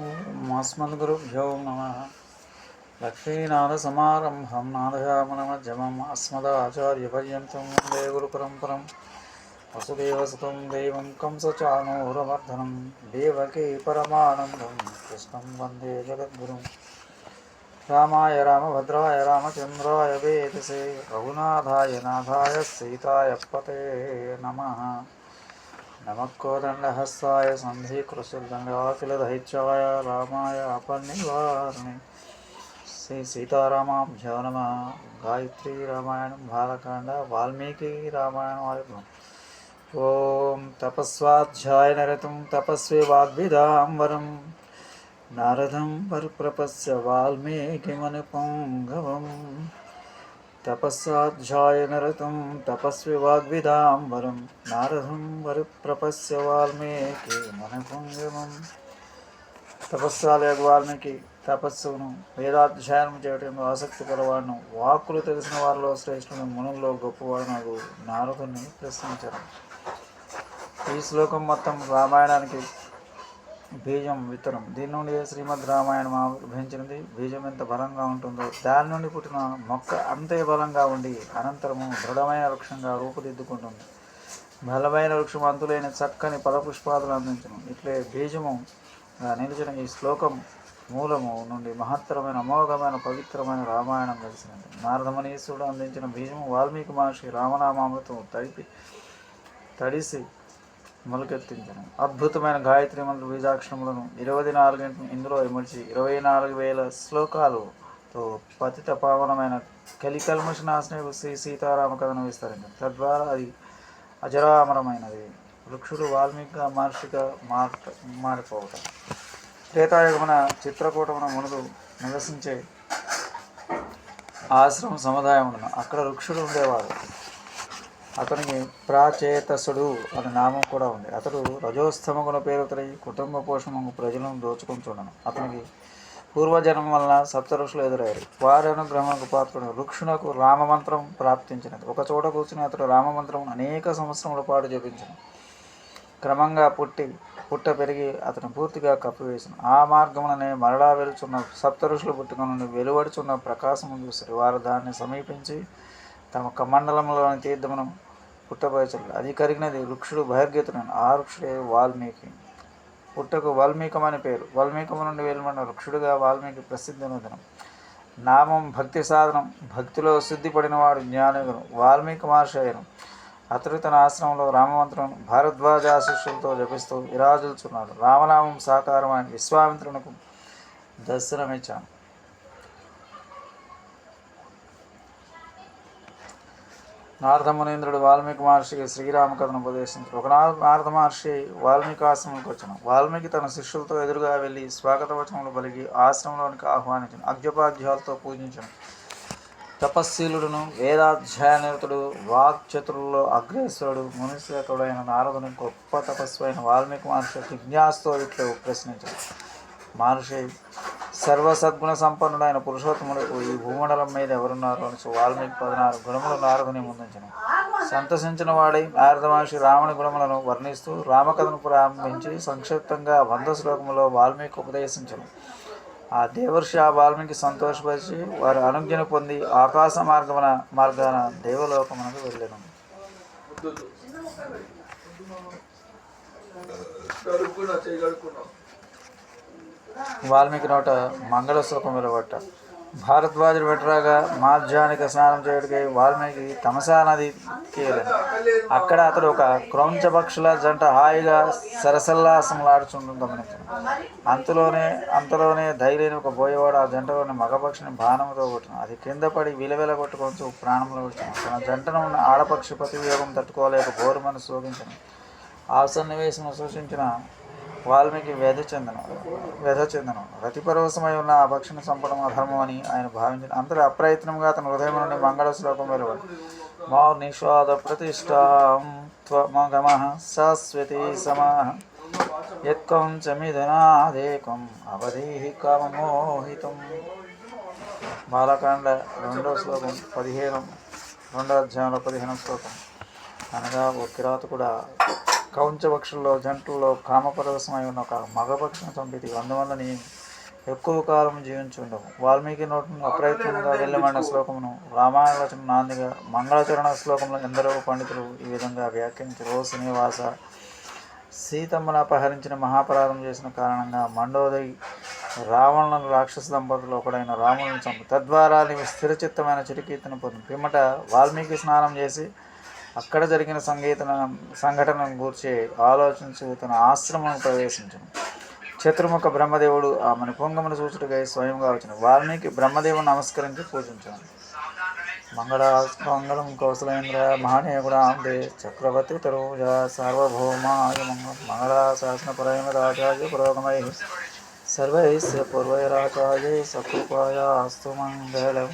మస్మద్గురుభ్యో నమ. లక్ష్మీనాథసమారంభం నాదయామనమజమం అస్మదాచార్యపర్యంతం వందే గురుపరంపరం. వసుదేవసుతం దైవం కంసచానూరవర్ధనం దేవకీ పరమానందం కృష్ణం వందే జగద్గురుం. రామాయ రామభద్రాయ రామచంద్రాయ వేదసే రఘునాథాయ నాథాయ సీతాయ పతే నమ. नमकोदण्डहस्ताय सन्धिकृशुर्दण्डवाकिलदहित्याय रामाय श्री श्रीसीतारामाभ्यो नम। गायत्री रामायणं, बालकाण्ड वाल्मीकिरामायणवायुभम् ॐ तपस्वाध्यायनरतं तपस्वी वाग्विदाम्बरं नारदं परप्रपस्य वाल्मीकिमनुपुङ्गवम्। వాగ్విదాంబరం తపస్సాధ్యాయ నరతం తపస్వి వాగ్విదాంబరం నారదం పరిప్రపస్య వాల్మీకి మనపుంగమం తపస్సాలయ వాల్మీకి తపస్సును వేదాధ్యయనం చేయడంలో ఆసక్తి గలవాడును। వాక్కులు తెలిసిన వారిలో శ్రేష్ఠుడు మునుల్లో గొప్పవాడు నాకు నారదుని ప్రశ్నించారు ఈ శ్లోకం మొత్తం రామాయణానికి బీజం విత్తనం. దీని నుండి శ్రీమద్ రామాయణం ఆవిర్భవించినది? బీజం ఎంత బలంగా ఉంటుందో. దాని నుండి పుట్టిన మొక్క అంతే బలంగా ఉండి అనంతరము దృఢమైన వృక్షంగా రూపుదిద్దుకుంటుంది. బలమైన వృక్షం అంతులైన చక్కని పదపుష్పాదులు అందించను. ఇట్లే బీజము నిలిచిన ఈ శ్లోకం మూలము నుండి మహత్తరమైన అమోఘమైన పవిత్రమైన రామాయణం కలిసినది నారదమనీశ్వరుడు అందించిన బీజము వాల్మీకి మహర్షి రామనామామృతం తడిపి తడిసి మొలకెత్తించను అద్భుతమైన గాయత్రి మంత్ర బీజాక్షరములను ఇరవై నాలుగింటిని ఇందులో ఇమర్చి ఇరవై నాలుగు వేల శ్లోకాలతో పతిత పావనమైన కలికల్మష నాశనకు శ్రీ సీతారామ కథను విస్తరించింది తద్వారా అది అజరామరమైనది. వృక్షుడు వాల్మీకి మహర్షిగా మార్ మారిపోవటం. త్రేతాయుగమున చిత్రకూటమున మునులు నివసించే ఆశ్రమం సముదాయం అక్కడ వృక్షుడు ఉండేవాడు అతనికి ప్రాచేతసుడు అనే నామం కూడా ఉంది. అతడు రజోస్తమ గుణ కుటుంబ పోషణకు ప్రజలను దోచుకుంటున్నాను అతనికి పూర్వజన్మ వలన సప్తఋషులు ఎదురయ్యారు. వారి అనుగ్రహంకు పాత్రుడు వృక్షునకు రామమంత్రం ప్రాప్తించినది. ఒక చోట కూర్చుని అతడు రామమంత్రం అనేక సంవత్సరముల పాటు జపించను. క్రమంగా పుట్టి పుట్ట పెరిగి అతను పూర్తిగా కప్పివేసిన. ఆ మార్గముననే మరలా వెలుచున్న సప్త ఋషులు పుట్టుక నుండి వెలువడుచున్న ప్రకాశము చూసి వారు దాన్ని సమీపించి తమ కమండలంలోని తీర్థమును పుట్టబయచలు అది కరిగినది వృక్షుడు బహిర్గతుడు ఆ వృక్షుడే వాల్మీకి. పుట్టకు వాల్మీకం అని పేరు. వాల్మీకము నుండి వెలువడిన వృక్షుడుగా వాల్మీకి ప్రసిద్ధి నూతనం నామం భక్తి సాధనం. భక్తిలో శుద్ధిపడిన వాడు జ్ఞానగును వాల్మీకి మహర్షి అతడు తన ఆశ్రమంలో రామమంత్రులను భారద్వాజ శిష్యులతో జపిస్తూ విరాజులుచున్నాడు. రామనామం సాకారమైన విశ్వామిత్రునకు దర్శనమిచ్చాను. నారదమునేంద్రుడు వాల్మీకి మహర్షికి శ్రీరామ కథను ఉపదేశించారు. ఒకనాడు నారద మహర్షి వాల్మీకి ఆశ్రమంకి వచ్చాను వాల్మీకి తన శిష్యులతో ఎదురుగా వెళ్ళి స్వాగత వచనములు పలికి ఆశ్రమంలోనికి ఆహ్వానించను అర్ఘ్యపాధ్యాలతో పూజించను తపస్శీలుడును వేదాధ్యయనితుడు వాక్చతురుల్లో అగ్రేశ్వరుడు మునిశ్రేతుడైన నారదుని గొప్ప తపస్సు అయిన వాల్మీకి మహర్షి జిజ్ఞాసతో ఇట్లు ప్రశ్నించాడు. మహర్షి సర్వసద్గుణ సంపన్నుడైన పురుషోత్తములకు ఈ భూమండలం మీద ఎవరున్నారు అని వాల్మీకి పదనారు గుణములు నారదుని ముందుంచను సంతసించిన వాడై నారద మహర్షి రాముని గుణములను వర్ణిస్తూ రామకథను ప్రారంభించి సంక్షిప్తంగా వంద శ్లోకములో వాల్మీకి ఉపదేశించను. ఆ దేవర్షి ఆ వాల్మీకి సంతోషపరిచి వారి అనుజ్ఞను పొంది ఆకాశ మార్గమున మార్గాన దేవలోకమునకు వెళ్ళాను. వాల్మీకి నోట మంగళ శ్లోకం వెలువట్ట భారద్వాజుడు వెటరాగా మార్జానిక స్నానం చేయడానికి వాల్మీకి తమసా నది వెళ్ళాను అక్కడ అతడు ఒక క్రౌంచ పక్షుల జంట హాయిగా సరసల్లాసంలాడుచుండడం గమనించాను అంతలోనే అంతలోనే ధైర్యం ఒక బోయేవాడు ఆ జంటలోని మగపక్షిని బాణంతో కొట్టిన. అది కింద పడి విలవిల కొట్టుకొని ప్రాణంలో కొట్టాను తన జంటను ఉన్న ఆడపక్షి పతి వియోగం తట్టుకోలేక బోరుమని శోకించను ఆ సన్నివేశం సూచించిన వాల్మీకి వ్యధ చెందను వ్యధ చెందను రతిపరవశమై ఉన్న ఆ పక్షిని చంపడం అధర్మం అని ఆయన భావించిన అంతటి అప్రయత్నంగా అతని హృదయం నుండి మంగళ శ్లోకం వెలువడు మా నిషాద ప్రతిష్టాం త్వమగమ శాశ్వతి సమాహ యత్కం చమిధనాదేకం అవధీహి కామమోహితం. బాలకాండ రెండవ శ్లోకం పదిహేను రెండో అధ్యాయంలో పదిహేను శ్లోకం. అనగా ఒక కిరాత కూడా కౌంచపక్షుల్లో జంటల్లో కామపరవశమై ఉన్న ఒక మగపక్షిని చంపితి అందువల్లని ఎక్కువ కాలం జీవించుండవు. వాల్మీకి నోటిని అప్రయత్నంగా వెళ్ళమన్న శ్లోకమును రామాయణ నాందిగా మంగళచరణ శ్లోకంలో ఎందరో పండితులు ఈ విధంగా వ్యాఖ్యానించారు. ఓ శ్రీనివాస సీతమ్మను అపహరించిన మహాపరాధం చేసిన కారణంగా మండోదరి రావణులను రాక్షస దంపతులు ఒకడైన రాములను చంపు తద్వారా నీవు స్థిరచిత్తమైన చిరుకీర్తిని పొంది పిమ్మట వాల్మీకి స్నానం చేసి అక్కడ జరిగిన సంగీతన సంఘటనను గూర్చి ఆలోచించి తన ఆశ్రమం ప్రవేశించను. చతుర్ముఖ బ్రహ్మదేవుడు ఆమెను పొంగమును చూచుటకై స్వయంగా వచ్చిన వాల్మీకి బ్రహ్మదేవుని నమస్కరించి పూజించాను. మంగళ మంగళం కౌశలేంద్ర మహానీయగుణాంబే చక్రవర్తి తరుజ సార్వభౌమాయ మంగళం మంగళ శాసనపరమ రాజాయ పురోగమై సర్వై పూర్వైరాచార్య సకృపాయ అస్తు మంగళం.